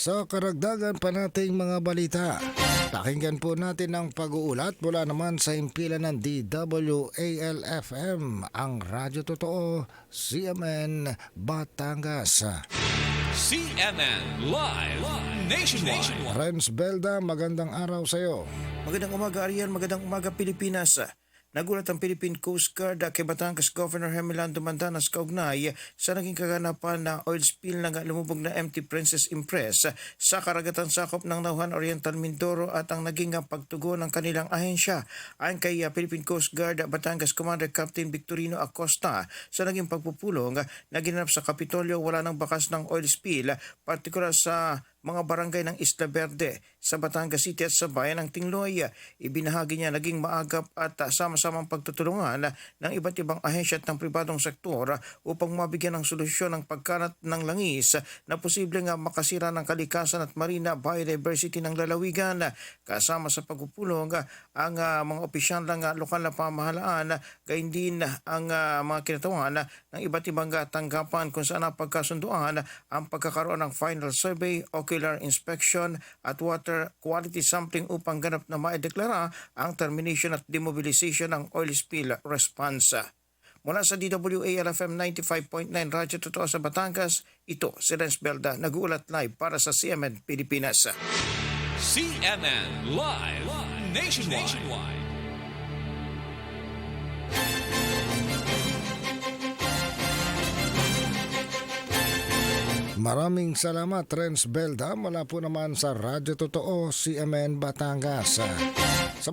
Sa karagdagan pa nating mga balita, pakinggan po natin ang pag-uulat mula naman sa impilan ng DWALFM, ang Radyo Totoo, CMN Batangas. CNN Live Nationwide. Renz Belda, magandang araw sa iyo. Magandang umaga Ariel, magandang umaga Pilipinas. Nagulat ang Philippine Coast Guard kay Batangas Governor Hermelando Mandanas kaugnay sa naging kaganapan na oil spill ng lumubog na MT Princess Impress sa karagatan sakop ng Nauhan Oriental Mindoro at ang naging pagtugon ng kanilang ahensya. Ayon kay uh, Philippine Coast Guard Batangas Commander Captain Victorino Acosta sa naging pagpupulong na ginanap sa Kapitolyo wala ng bakas ng oil spill, partikular sa mga barangay ng Isla Verde sa Batangas City at sa bayan ng Tingloy. Ibinahagi niya naging maagap at sama-samang pagtutulungan ng iba't ibang ahensya at ng pribadong sektor upang mabigyan ng solusyon ng pagkalat ng langis na posibleng makasira ng kalikasan at marina biodiversity ng lalawigan. Kasama sa pagpupulong ang uh, mga opisyal ng uh, lokal na pamahalaan, gayon din ang uh, mga kinatawan ng iba't ibang tanggapan kung saan napagkasunduan ang pagkakaroon ng final survey, ocular inspection at water quality sampling upang ganap na maideklara ang termination at demobilization ng oil spill response. Mula sa DWALFM 95.9 Radyo Totoo sa Batangas, ito si Renz Belda, nag-uulat live para sa CMN Pilipinas. CNN Live Nationwide. Maraming salamat, Renz Belda, mula po naman sa Radyo Totoo, CMN Batangas. Sa